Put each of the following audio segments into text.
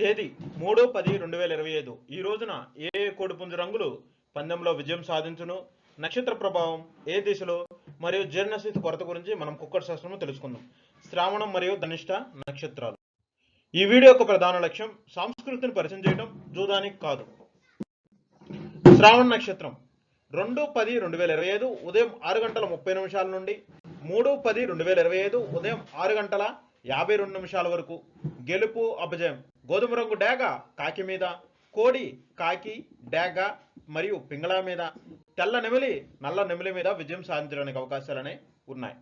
తేదీ మూడు పది రెండు వేల ఇరవై ఐదు. ఈ రోజున ఏ కోడిపుంజు రంగులు పందెంలో విజయం సాధించును? నక్షత్ర ప్రభావం ఏ దిశలో? మరియు జీర్ణస్థితి కొరత గురించి మనం కుక్కర్ శాస్త్రము తెలుసుకుందాం. శ్రావణం మరియు ధనిష్ట నక్షత్రాలు. ఈ వీడియో యొక్క ప్రధాన లక్ష్యం సంస్కృతిని పరిచయం చేయడం జూదానికి కాదు. శ్రావణ నక్షత్రం రెండు పది రెండు వేల ఇరవై ఐదు ఉదయం ఆరు గంటల ముప్పై నిమిషాల నుండి మూడు పది రెండు వేల ఇరవై ఐదు ఉదయం ఆరు గంటల యాభై రెండు నిమిషాల వరకు గెలుపు అపజయం. గోధుమ రంగు డేగ కాకి మీద కోడి కాకి డేగ మరియు పింగళ మీద తెల్ల నెమిలి నల్ల నెమిలి మీద విజయం సాధించడానికి అవకాశాలనే ఉన్నాయి.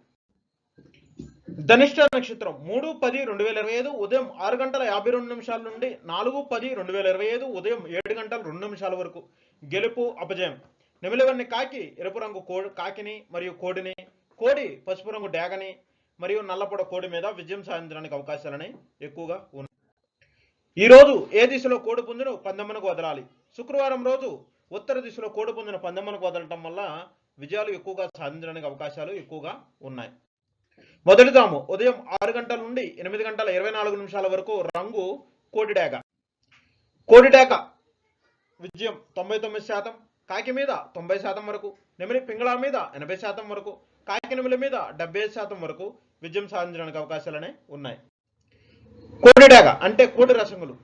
ధనిష్ట నక్షత్రం మూడు పది రెండు వేల ఇరవై ఐదు ఉదయం ఆరు గంటల యాభై రెండు నిమిషాల నుండి నాలుగు పది రెండు వేల ఇరవై ఐదు ఉదయం ఏడు గంటల రెండు నిమిషాల వరకు గెలుపు అపజయం. నెమిలివన్ని కాకి ఎరుపు రంగు కో కాకిని మరియు కోడిని కోడి పసుపు రంగు డేగని మరియు నల్లపొడ కోడి మీద విజయం సాధించడానికి అవకాశాలని ఎక్కువగా ఉన్నాయి. ఈ రోజు ఏ దిశలో కోడిపుంజును పందెమ్మనకు వదలాలి? శుక్రవారం రోజు ఉత్తర దిశలో కోడిపుంజును పందెమ్మనకు వదలటం వల్ల విజయాలు ఎక్కువగా సాధించడానికి అవకాశాలు ఎక్కువగా ఉన్నాయి. మొదటి తాము ఉదయం ఆరు గంటల నుండి ఎనిమిది గంటల ఇరవై నాలుగు నిమిషాల వరకు రంగు కోడిడాక కోడిడాక విజయం తొంభై తొమ్మిది శాతం కాకి మీద తొంభై శాతం వరకు నెమిలి పింగళ మీద ఎనభై శాతం వరకు కాకి నెమిలి మీద డెబ్బై శాతం వరకు విజయం సాధించడానికి అవకాశాలనే ఉన్నాయి. కోడిడాక అంటే కోడి రసంగులు.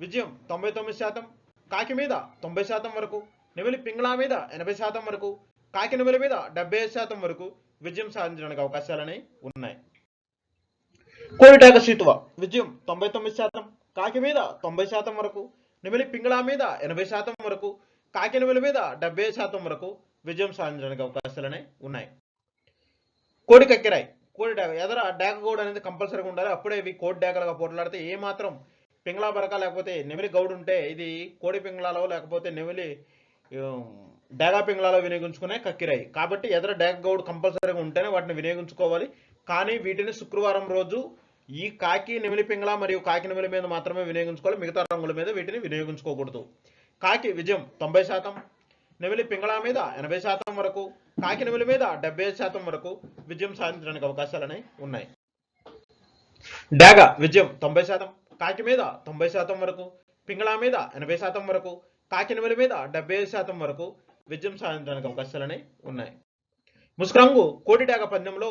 విజయం తొంభై తొమ్మిది శాతం కాకి మీద తొంభై శాతం వరకు నెమిలి పింగళ మీద ఎనభై శాతం వరకు కాకి నెమిలి మీద డెబ్బై శాతం వరకు విజయం సాధించడానికి అవకాశాలని ఉన్నాయి. కోడిటాక సీతువ విజయం తొంభై తొమ్మిది శాతం కాకి మీద తొంభై శాతం వరకు నెమిలి పింగళా మీద ఎనభై శాతం వరకు కాకి నెమిలి మీద డెబ్బై శాతం వరకు విజయం సాధించడానికి అవకాశాలనే ఉన్నాయి. కోడి కక్కిరాయి కోడి డాక ఎదర? డాక గౌడ్ అనేది కంపల్సరీగా ఉండాలి. అప్పుడే ఇవి కోడి డాకలుగా పోట్లాడితే ఏ మాత్రం పింగళా బరక లేకపోతే నెమిలి గౌడ్ ఉంటే ఇది కోడి పింగళాలో లేకపోతే నెమిలి డాగా పింగళాలో వినియోగించుకునే కక్కిరాయి. కాబట్టి ఎదర డాక గౌడ్ కంపల్సరీగా ఉంటేనే వాటిని వినియోగించుకోవాలి. కానీ వీటిని శుక్రవారం రోజు ఈ కాకి నెమిలి పింగళ మరియు కాకి నెమిలి మీద మాత్రమే వినియోగించుకోవాలి. మిగతా రంగుల మీద వీటిని వినియోగించుకోకూడదు. కాకి విజయం తొంభై శాతం. నెమిలి పింగళ మీద ఎనభై శాతం వరకు కాకి నెమిలి మీద డెబ్బై శాతం వరకు విజయం సాధించడానికి అవకాశాలని ఉన్నాయి. డాగ విజయం తొంభై శాతం కాకి మీద తొంభై శాతం వరకు పింగళ మీద ఎనభై శాతం వరకు కాకి నెమిలి మీద డెబ్బై ఐదు శాతం వరకు విజయం సాధించడానికి అవకాశాలని ఉన్నాయి. ముసుకురంగు కోటి డాగ పందెంలో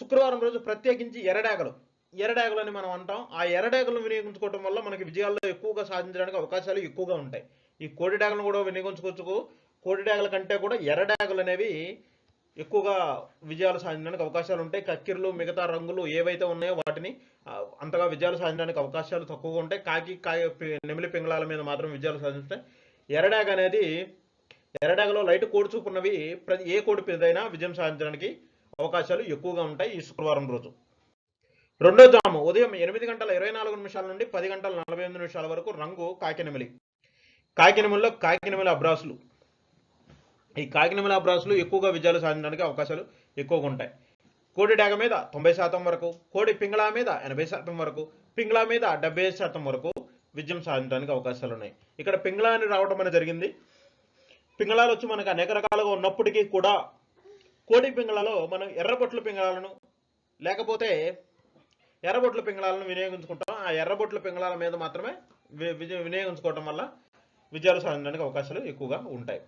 శుక్రవారం రోజు ప్రత్యేకించి ఎర్రడాగలు. ఎర్రడాగలు అని మనం అంటాం. ఆ ఎర్రడాగలను వినియోగించుకోవడం వల్ల మనకి విజయాల్లో ఎక్కువగా సాధించడానికి అవకాశాలు ఎక్కువగా ఉంటాయి. ఈ కోడి డాగలను కూడా వినియోగించుకోవచ్చు కోడి డాగల కంటే కూడా ఎర్రడాగలు అనేవి ఎక్కువగా విజయాలు సాధించడానికి అవకాశాలు ఉంటాయి. కక్కిర్లు మిగతా రంగులు ఏవైతే ఉన్నాయో వాటిని అంతగా విజయాలు సాధించడానికి అవకాశాలు తక్కువగా ఉంటాయి. కాకి కాయ పి- నెమిలి పింగళాల మీద మాత్రం విజయాలు సాధిస్తాయి. ఎర్రడాగ అనేది ఎర్రడాగలో లైట్ కోడి చూపున్నవి ప్రతి ఏ కోడి మీదైనా విజయం సాధించడానికి అవకాశాలు ఎక్కువగా ఉంటాయి ఈ శుక్రవారం రోజు. రెండో జాము ఉదయం ఎనిమిది గంటల ఇరవై నాలుగు నిమిషాల నుండి పది గంటల నలభై ఎనిమిది నిమిషాల వరకు రంగు కాకినెమిలి కాకినమల్లో కాకినమల అబ్రాసులు. ఈ కాకినమల అబ్రాసులు ఎక్కువగా విజయాలు సాధించడానికి అవకాశాలు ఎక్కువగా ఉంటాయి. కోడి డాగ మీద తొంభై శాతం వరకు కోడి పింగళా మీద ఎనభై శాతం వరకు పింగళా మీద డెబ్బై శాతం వరకు విజయం సాధించడానికి అవకాశాలు ఉన్నాయి. ఇక్కడ పింగళా అని రావడం అనేది జరిగింది. పింగళాలు వచ్చి మనకు అనేక రకాలుగా ఉన్నప్పటికీ కూడా కోడి పింగళాలో మనం ఎర్రబొట్ల పింగళాలను లేకపోతే ఎర్రబొట్ల పింగళాలను వినియోగించుకుంటాం. ఆ ఎర్రబొట్ల పింగళాల మీద మాత్రమే వి- వినియోగించుకోవటం వల్ల విజయాలు సాధించడానికి అవకాశాలు ఎక్కువగా ఉంటాయి.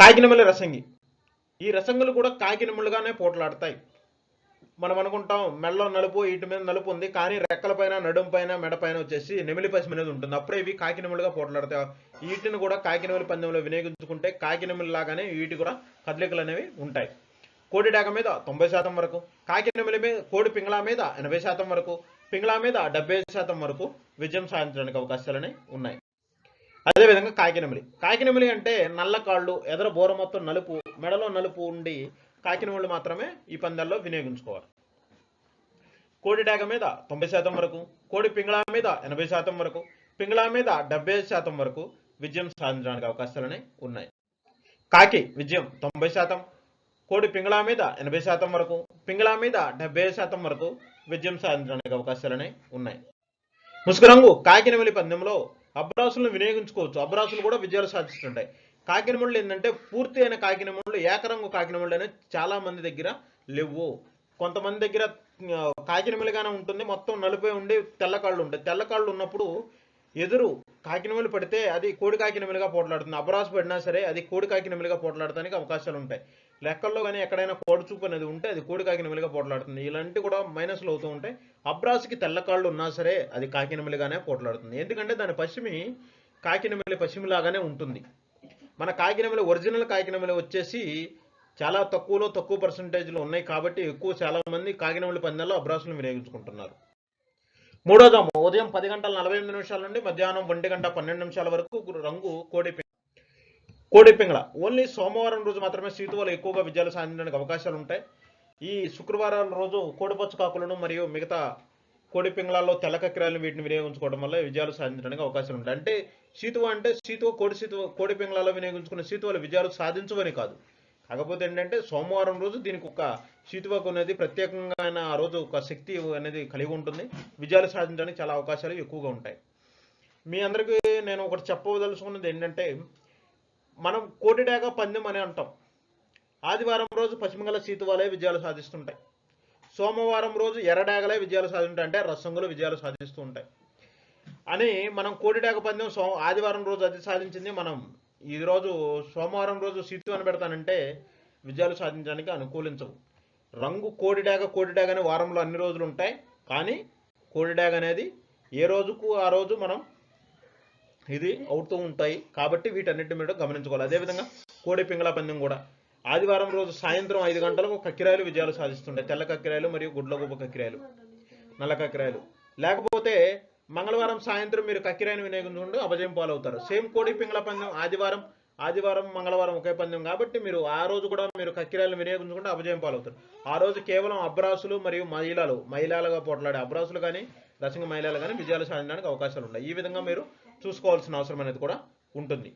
కాకినమల్లి రసంగి. ఈ రసంగులు కూడా కాకినములుగానే పోట్లాడతాయి. మనం అనుకుంటాం మెడలో నలుపు వీటి మీద నలుపు ఉంది కానీ రెక్కల పైన నడుము పైన మెడ పైన వచ్చేసి నెమిలి పసిమి అనేది ఉంటుంది. అప్పుడే ఇవి కాకినములుగా పోట్లాడతాయి. వీటిని కూడా కాకినెమిలి పందెంలో వినియోగించుకుంటే కాకినెమిలి లాగానే వీటి కూడా కదలికలు అనేవి ఉంటాయి. కోడి డాగ మీద తొంభై శాతం వరకు కాకినెమిలి మీద కోడి పింగళా మీద ఎనభై శాతం వరకు పింగళా మీద డెబ్బై శాతం వరకు విజయం సాధించడానికి అవకాశాలని ఉన్నాయి. అదేవిధంగా కాకినమిలి కాకినమిలి అంటే నల్ల కాళ్ళు ఎదర బోర మొత్తం నలుపు మెడలో నలుపు ఉండి కాకినమిళ్ళు మాత్రమే ఈ పందాల్లో వినియోగించుకోవాలి. కోడి డాగ మీద తొంభై శాతం వరకు కోడి పింగళా మీద ఎనభై శాతం వరకు పింగళా మీద డెబ్బై శాతం వరకు విజయం సాధించడానికి అవకాశాలని ఉన్నాయి. కాకి విజయం తొంభై శాతం కోడి పింగళా మీద ఎనభై శాతం వరకు పింగళా మీద డెబ్బై శాతం వరకు విజయం సాధించడానికి అవకాశాలని ఉన్నాయి. ముసుగురంగు రంగు పందెంలో అబ్రాసులను వినియోగించుకోవచ్చు. అబ్రాసులు కూడా విజయాలు సాధిస్తుంటాయి. కాకినముళ్ళు ఏంటంటే పూర్తి అయిన కాకినముళ్ళు ఏకరంగు కాకినముళ్ళు అనేది చాలా మంది దగ్గర లేవు. కొంతమంది దగ్గర కాకినములుగానే ఉంటుంది. మొత్తం నలుపే ఉండి తెల్ల కాళ్ళు ఉంటాయి. తెల్ల కాళ్ళు ఉన్నప్పుడు ఎదురు కాకినమలు పడితే అది కోడి కాకినెమలిగా పోట్లాడుతుంది. అబరాసు పడినా సరే అది కోడి కాకినెమలిగా పోట్లాడటానికి అవకాశాలు ఉంటాయి. లెక్కల్లో కానీ ఎక్కడైనా కోడి చూపు అనేది ఉంటే అది కోడి కాకినెమలిగా పోట్లాడుతుంది. ఇలాంటివి కూడా మైనస్లు అవుతూ ఉంటాయి. అబ్రాసుకి తెల్ల కాళ్ళు ఉన్నా సరే అది కాకినమలిగానే పోట్లాడుతుంది. ఎందుకంటే దాని పశ్చిమి కాకినెమలి పశ్చిమలాగానే ఉంటుంది. మన కాకినెమలి ఒరిజినల్ కాకినెమలి వచ్చేసి చాలా తక్కువలో తక్కువ పర్సంటేజ్లో ఉన్నాయి కాబట్టి ఎక్కువ చాలా మంది కాకినెమలి పందాల్లో అబ్రాసులు వినియోగించుకుంటున్నారు. మూడోదాము ఉదయం పది గంటల నలభై ఎనిమిది నిమిషాల నుండి మధ్యాహ్నం ఒంటి గంట పన్నెండు నిమిషాల వరకు రంగు కోడి కోడి పింగళ. ఓన్లీ సోమవారం రోజు మాత్రమే సీతువలు ఎక్కువగా విజయాలు సాధించడానికి అవకాశాలు ఉంటాయి. ఈ శుక్రవారాల రోజు కోడిపచ్చ కాకులను మరియు మిగతా కోడి పింగళాల్లో తెల్ల వీటిని వినియోగించుకోవడం వల్ల విజయాలు సాధించడానికి అవకాశాలు ఉంటాయి. అంటే సీతువ అంటే సీతువ కోడి సీతువ కోడి పింగళాల్లో వినియోగించుకున్న సీతువలు విజయాలు సాధించవని కాదు. కాకపోతే ఏంటంటే సోమవారం రోజు దీనికి ఒక శీతువకు అనేది ప్రత్యేకంగా ఆయన ఆ రోజు ఒక శక్తి అనేది కలిగి ఉంటుంది. విజయాలు సాధించడానికి చాలా అవకాశాలు ఎక్కువగా ఉంటాయి. మీ అందరికీ నేను ఒకటి చెప్పదలుచుకున్నది ఏంటంటే మనం కోటి డాగా పందెం అని అంటాం. ఆదివారం రోజు పశ్చిమగల శీతువాలే విజయాలు సాధిస్తుంటాయి. సోమవారం రోజు ఎర్రడాగలే విజయాలు సాధిస్తుంటాయి అంటే రసంగులు విజయాలు సాధిస్తూ ఉంటాయి. అని మనం కోటి డాగ పందెం సో ఆదివారం రోజు అది సాధించింది మనం ఈ రోజు సోమవారం రోజు సీటు అని పెడతానంటే విజయాలు సాధించడానికి అనుకూలించవు. రంగు కోడి డాగ కోడి డాగ అనే వారంలో అన్ని రోజులు ఉంటాయి. కానీ కోడి డాగ్ అనేది ఏ రోజుకు ఆ రోజు మనం ఇది అవుతూ ఉంటాయి. కాబట్టి వీటన్నిటి మీద గమనించుకోవాలి. అదేవిధంగా కోడి పింగళ పందెం కూడా. ఆదివారం రోజు సాయంత్రం ఐదు గంటలకు కక్కిరాయలు విజయాలు సాధిస్తుంటాయి. తెల్ల కక్కిరాయలు మరియు గుడ్లగూబ కక్కిరాయలు నల్ల కక్కిరాయలు. లేకపోతే మంగళవారం సాయంత్రం మీరు కక్కిరాయని వినియోగించుకుంటూ అపజయం పాలవుతారు. సేమ్ కోడి పింగళ పందెం ఆదివారం ఆదివారం మంగళవారం ఒకే పందెం కాబట్టి మీరు ఆ రోజు కూడా మీరు కక్కిరాయలు వినియోగించుకుంటే అపజయం పాలవుతారు. ఆ రోజు కేవలం అబ్రాసులు మరియు మహిళలు మహిళలుగా పోట్లాడే అబ్రాసులు కానీ రసింగ మహిళలు కానీ విజయాలు సాధించడానికి అవకాశాలు ఉన్నాయి. ఈ విధంగా మీరు చూసుకోవాల్సిన అవసరం అనేది కూడా ఉంటుంది.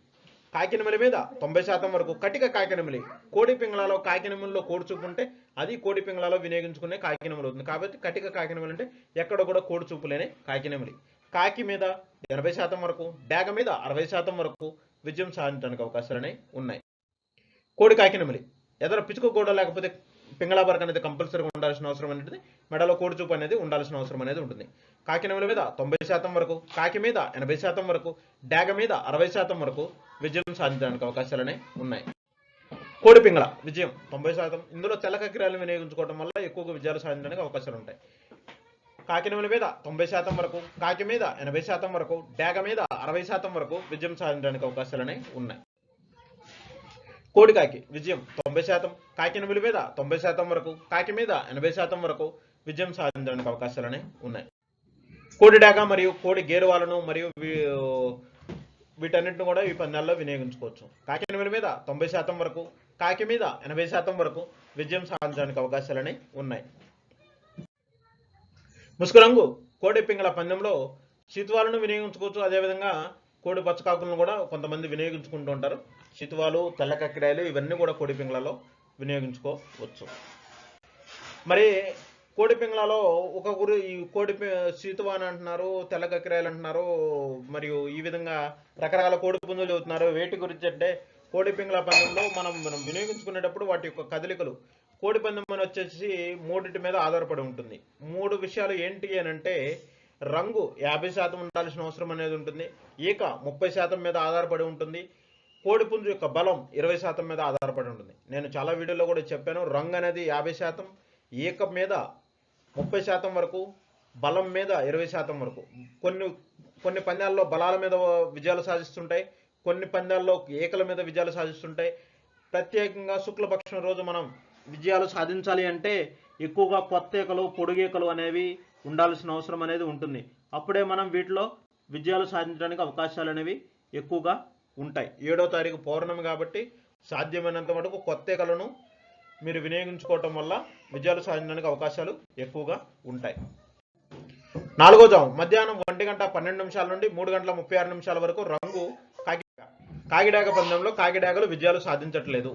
కాకినెమలి మీద తొంభై శాతం వరకు కటిక కాకినమిలి. కోడి పింగళాలో కాకినెమలిలో కోడి ఉంటే అది కోడి పింగళాలో వినియోగించుకునే కాకినెమలి అవుతుంది. కాబట్టి కటిక కాకినెమలి అంటే ఎక్కడ కూడా కోడిచూపు లేని కాకినమిలి. కాకి మీద ఎనభై శాతం వరకు డేగ మీద అరవై శాతం వరకు విజయం సాధించడానికి అవకాశాలనే ఉన్నాయి. కోడి కాకినెమలి. ఎదర పిచుకు కూడా లేకపోతే పింగళాబరక్ అనేది కంపల్సరీగా ఉండాల్సిన అవసరం అనేది మెడలో కోడిచూపు అనేది ఉండాల్సిన అవసరం అనేది ఉంటుంది. కాకినెమలి మీద తొంభై శాతం వరకు కాకి మీద ఎనభై శాతం వరకు డాగ మీద అరవై శాతం వరకు విజయం సాధించడానికి అవకాశాలనే ఉన్నాయి. కోడి పింగళ విజయం తొంభై శాతం. ఇందులో తెల్ల కక్కిరాలను వినియోగించుకోవడం వల్ల ఎక్కువగా విజయాలు సాధించడానికి అవకాశాలు ఉంటాయి. కాకినముల మీద తొంభై శాతం వరకు కాకి మీద ఎనభై శాతం వరకు డేగ మీద అరవై శాతం వరకు విజయం సాధించడానికి అవకాశాలనే ఉన్నాయి. కోడికాకి విజయం తొంభై శాతం. కాకినముల మీద తొంభై శాతం వరకు కాకి మీద ఎనభై శాతం వరకు విజయం సాధించడానికి అవకాశాలనే ఉన్నాయి. కోడి డేగ మరియు కోడి గేరువాలను మరియు వీటన్నిటిని కూడా ఈ పందాల్లో వినియోగించుకోవచ్చు. కాకినెమలి మీద తొంభై శాతం వరకు కాకి మీద ఎనభై శాతం వరకు విజయం సాధించడానికి అవకాశాలని ఉన్నాయి. ముసుగు రంగు కోడి పింగళ పందెంలో శీతువాలను వినియోగించుకోవచ్చు. అదేవిధంగా కోడి పచ్చకాకులను కూడా కొంతమంది వినియోగించుకుంటూ ఉంటారు. శీతువాలు తెల్ల కక్కిరాయలు ఇవన్నీ కూడా కోడి పింగళలో వినియోగించుకోవచ్చు. మరి కోడిపింగ్లలో ఒక గురు ఈ కోడి పి- అంటున్నారు తెల్ల కక్కిరాయలు అంటున్నారు మరియు ఈ విధంగా రకరకాల కోడి పుంజులు చదువుతున్నారు. వేటి గురించి అంటే కోడిపింగ్ల పందెంలో మనం మనం వినియోగించుకునేటప్పుడు వాటి యొక్క కదలికలు. కోడి పందెం అని వచ్చేసి మూడింటి మీద ఆధారపడి ఉంటుంది. మూడు విషయాలు ఏంటి అని అంటే రంగు యాభై శాతం ఉండాల్సిన అవసరం అనేది ఉంటుంది. ఈక ముప్పై శాతం మీద ఆధారపడి ఉంటుంది. కోడి పుంజు యొక్క బలం ఇరవై శాతం మీద ఆధారపడి ఉంటుంది. నేను చాలా వీడియోలో కూడా చెప్పాను రంగు అనేది యాభై శాతం ఈక మీద ముప్పై శాతం వరకు బలం మీద ఇరవై శాతం వరకు. కొన్ని కొన్ని పందాల్లో బలాల మీద విజయాలు సాధిస్తుంటాయి కొన్ని పందాల్లో ఏకల మీద విజయాలు సాధిస్తుంటాయి. ప్రత్యేకంగా శుక్లపక్షం రోజు మనం విజయాలు సాధించాలి అంటే ఎక్కువగా కొత్త ఏకలు పొడుగేకలు అనేవి ఉండాల్సిన అవసరం అనేది ఉంటుంది. అప్పుడే మనం వీటిలో విజయాలు సాధించడానికి అవకాశాలు అనేవి ఎక్కువగా ఉంటాయి. ఏడో తారీఖు పౌర్ణమి కాబట్టి సాధ్యమైనంత మటుకు కొత్త ఏకలను మీరు వినియోగించుకోవటం వల్ల విజయాలు సాధించడానికి అవకాశాలు ఎక్కువగా ఉంటాయి. నాలుగో జాము. మధ్యాహ్నం ఒంటి గంట పన్నెండు నిమిషాల నుండి మూడు గంటల ముప్పై ఆరు నిమిషాల వరకు రంగు కాకి కాకిడాక పందెంలో కాకిడాకలు విజయాలు సాధించట్లేదు.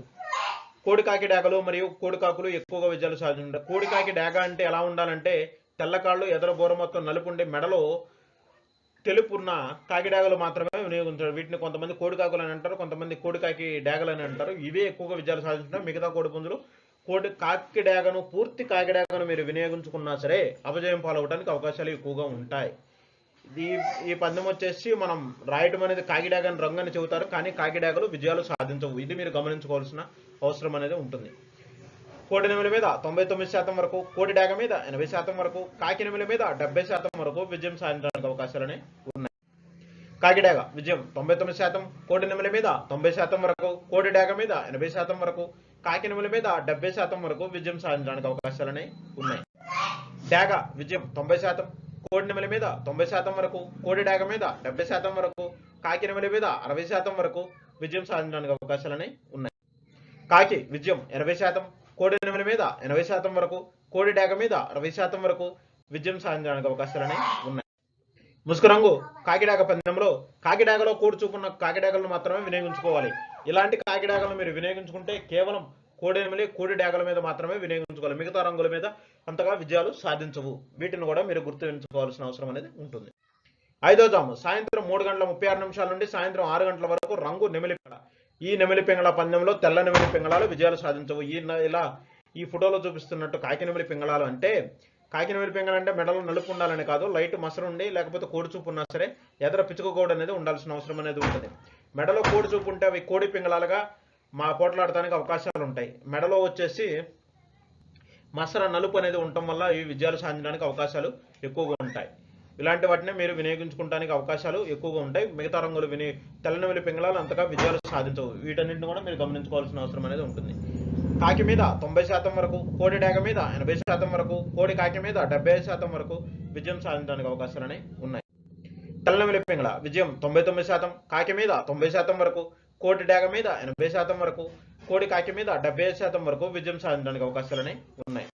కోడి కాకి డాగలు మరియు కోడి కాకులు ఎక్కువగా విజయాలు సాధించారు కోడి కాకి డాగ అంటే ఎలా ఉండాలంటే తెల్లకాళ్ళు ఎదర బోర మొత్తం నలుపుండి మెడలో తెలుపున్న కాకి డాగలు మాత్రమే వినియోగించారు వీటిని కొంతమంది కోడికాకులు అని అంటారు కొంతమంది కోడికాకి డాగలు అని అంటారు. ఇవే ఎక్కువగా విజయాలు సాధించారు మిగతా కోడి పుంజులు కోడి కాకి డాగను పూర్తి కాకి డాగను మీరు వినియోగించుకున్నా సరే అపజయం పాలవడానికి అవకాశాలు ఎక్కువగా ఉంటాయి. ఈ ఈ పందెం వచ్చేసి మనం రాయటం అనేది కాకిడాగని రంగు అని చెబుతారు కానీ కాకిడాగలు విజయాలు సాధించవు. ఇది మీరు గమనించుకోవాల్సిన అవసరం అనేది ఉంటుంది. కోడి నెమల మీద తొంభై తొమ్మిది శాతం వరకు కోడి డాగ మీద ఎనభై శాతం వరకు కాకి నెమల మీద డెబ్బై శాతం వరకు విజయం సాధించడానికి అవకాశాలని ఉన్నాయి. కాకిడాగ విజయం తొంభై తొమ్మిది శాతం కోడి నెమల మీద తొంభై శాతం వరకు కోడి డాగ మీద ఎనభై శాతం వరకు కాకి నెమల మీద డెబ్బై శాతం వరకు విజయం సాధించడానికి అవకాశాలని ఉన్నాయి. డాగ విజయం తొంభై శాతం కోడి నెమల మీద తొంభై శాతం వరకు కోడి డాగ మీద డెబ్బై శాతం వరకు కాకి నెమల మీద అరవై శాతం వరకు విజయం సాధించడానికి అవకాశాలని ఉన్నాయి. కాకి విజయం ఎనభై శాతం కోడి నెమలి మీద ఎనభై శాతం వరకు కోడి డేగ మీద అరవై శాతం వరకు విజయం సాధించడానికి అవకాశాలని ఉన్నాయి. ముసుగు రంగు కాకిడాగ పందెంలో కాకిడాగలో కోడి కాకిడాకలను కాకిడాగలను మాత్రమే వినియోగించుకోవాలి. ఇలాంటి కాకిడాగలను మీరు వినియోగించుకుంటే కేవలం కోడి నెమలి కోడి డాగల మీద మాత్రమే వినియోగించుకోవాలి. మిగతా రంగుల మీద అంతగా విజయాలు సాధించవు. వీటిని కూడా మీరు గుర్తుంచుకోవాల్సిన అవసరం అనేది ఉంటుంది. ఐదో జాము. సాయంత్రం మూడు గంటల ముప్పై ఆరు నిమిషాల నుండి సాయంత్రం ఆరు గంటల వరకు రంగు నెమిలి ఈ నెమిలి పింగళ పందెంలో తెల్ల నెమిలి పింగళాలు విజయాలు సాధించవు. ఈ ఇలా ఈ ఫోటోలో చూపిస్తున్నట్టు కాకి నెమలి పింగళాలు అంటే కాకి నెమిలి పింగళ అంటే మెడలో నలుపు ఉండాలని కాదు లైట్ మసరుండి లేకపోతే కోడి చూపు ఉన్నా సరే ఎదర పిచ్చుకోకూడదు అనేది ఉండాల్సిన అవసరం అనేది ఉంటుంది. మెడలో కోడి చూపు ఉంటే అవి కోడి పింగళాలుగా మా పోట్లాడటానికి అవకాశాలు ఉంటాయి. మెడలో వచ్చేసి మసర నలుపు అనేది ఉండటం వల్ల ఈ విజయాలు సాధించడానికి అవకాశాలు ఎక్కువగా ఉంటాయి. ఇలాంటి వాటిని మీరు వినియోగించుకోవడానికి అవకాశాలు ఎక్కువగా ఉంటాయి. మిగతా రంగులు విని తెల్లనవిలి పింగళాలు అంతగా విజయాలు సాధించవు. వీటన్నింటిని కూడా మీరు గమనించుకోవాల్సిన అవసరం అనేది ఉంటుంది. కాకి మీద తొంభై శాతం వరకు కోడి డాగ మీద ఎనభై శాతం వరకు కోడి కాకి మీద డెబ్బై శాతం వరకు విజయం సాధించడానికి అవకాశాలు ఉన్నాయి. తెల్లనవిలి పింగళ విజయం తొంభై తొమ్మిది శాతం కాకి మీద తొంభై శాతం వరకు కోటి డాగ మీద ఎనభై శాతం వరకు కోడి కాకి మీద డెబ్బై శాతం వరకు విజయం సాధించడానికి అవకాశాలు ఉన్నాయి.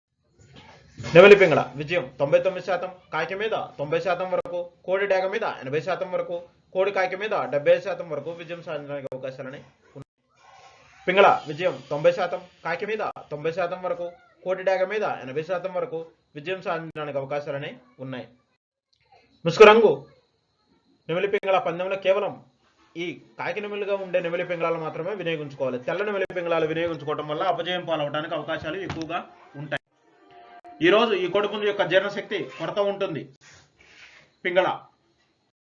నెమలిపింగళ విజయం తొంభై తొమ్మిది శాతం కాకి మీద తొంభై శాతం వరకు కోడి డేగ మీద ఎనభై శాతం వరకు కోడి కాకి మీద డెబ్బై శాతం వరకు విజయం సాధించడానికి అవకాశాలని పింగళ విజయం తొంభై శాతం కాకి మీద తొంభై శాతం వరకు కోడి డాగ మీద ఎనభై శాతం వరకు విజయం సాధించడానికి అవకాశాలని ఉన్నాయి. ముసుకురంగు నెమలి పింగళ పందెంలో కేవలం ఈ కాకి నెమలిగా ఉండే నెమలి పింగళాలు మాత్రమే వినియోగించుకోవాలి. తెల్ల నెమలి పింగళాలు వినియోగించుకోవడం వల్ల అపజయం పాలవడానికి అవకాశాలు ఎక్కువగా ఉంటాయి. ఈరోజు ఈ కొడుకుని యొక్క జీర్ణశక్తి కొరత ఉంటుంది. పింగళ.